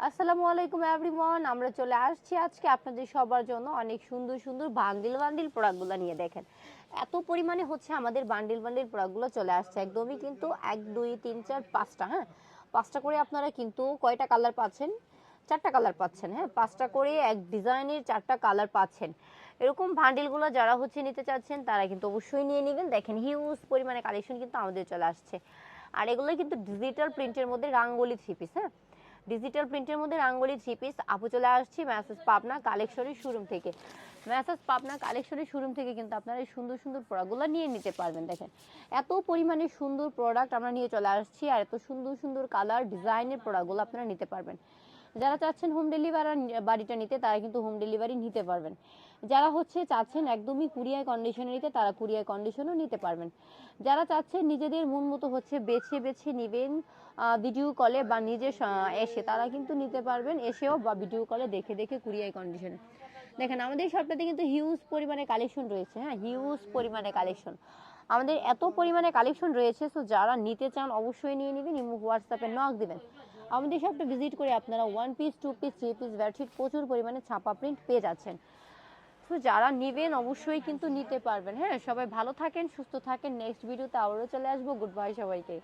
আসসালামু আলাইকুম এভরিওয়ান আমরা চলে আসছি আজকে আপনাদের সবার জন্য অনেক সুন্দর সুন্দর বান্ডিল বান্ডিল প্রোডাক্টগুলো নিয়ে দেখেন। এত পরিমাণে হচ্ছে আমাদের বান্ডিল বান্ডিল প্রোডাক্টগুলো চলে আসছে একদমই কিন্তু এক, দুই, তিন, চার, পাঁচটা হ্যাঁ? পাঁচটা করে আপনারা কিন্তু কয়টা কালার পাচ্ছেন? চারটা কালার পাচ্ছেন হ্যাঁ? পাঁচটা করে এক ডিজাইনের চারটা কালার পাচ্ছেন। এরকম বান্ডিলগুলো যারা হচ্ছে নিতে চাচ্ছেন, তারা কিন্তু অবশ্যই নিয়ে নেবেন। দেখেন হিউজ পরিমাণে কালেকশন কিন্তু আমাদের চলে আসছে। আর এগুলো কিন্তু ডিজিটাল প্রিন্টের মধ্যে রাঙ্গলি থ্রি পিস হ্যাঁ? ডিজিটাল প্রিন্টের মধ্যে রাঙ্গলি থ্রি পিস আপু চলে আসছি ম্যাসেজ পাবনা কালেকশনের শোরুম থেকে। ম্যাসেজ পাবনা কালেকশনের শোরুম থেকে কিন্তু আপনারা এই সুন্দর সুন্দর প্রোডাক্টগুলো নিয়ে নিতে পারবেন, দেখেন। এত পরিমাণে সুন্দর প্রোডাক্ট আমরা নিয়ে চলে আসছি আর এত সুন্দর সুন্দর কালার ডিজাইনের প্রোডাক্টগুলো আপনারা নিতে পারবেন। যারা চাচ্ছেন হোম ডেলিভারি বাড়িটা নিতে, তারা কিন্তু হোম ডেলিভারি নিতে পারবেন। যারা হচ্ছে চাচ্ছেন একদমই কুরিয়ার কন্ডিশনে নিতে, তারা কুরিয়ার কন্ডিশনও নিতে পারবেন। যারা চাচ্ছেন নিজেদের মন মতো হচ্ছে বেছে বেছে নেবেন ভিডিও কলে বা নিজে এসে, তারা কিন্তু নিতে পারবেন। এসেও বা ভিডিও কলে দেখে দেখে কুরিয়ার কন্ডিশনে দেখেন, আমাদের শপটাতে কিন্তু হিউজ পরিমাণে কালেকশন রয়েছে হ্যাঁ? হিউজ পরিমাণে কালেকশন আমাদের এত পরিমাণে কালেকশন রয়েছে সো যারা নিতে চান অবশ্যই নিয়ে নেবেন, ইমো হোয়াটসঅ্যাপে নক দিবেন। আমাদের শপটা ভিজিট করে আপনারা one piece two piece three piece bedsheet প্রচুর পরিমাণে ছাপা প্রিন্ট পেয়ে যাচ্ছেন। তো যারা নেবেন, অবশ্যই কিন্তু নিতে পারবেন। হ্যাঁ সবাই ভালো থাকেন, সুস্থ থাকেন। নেক্সট ভিডিওতে আবারও চলে আসব। গুড বাই সবাইকে।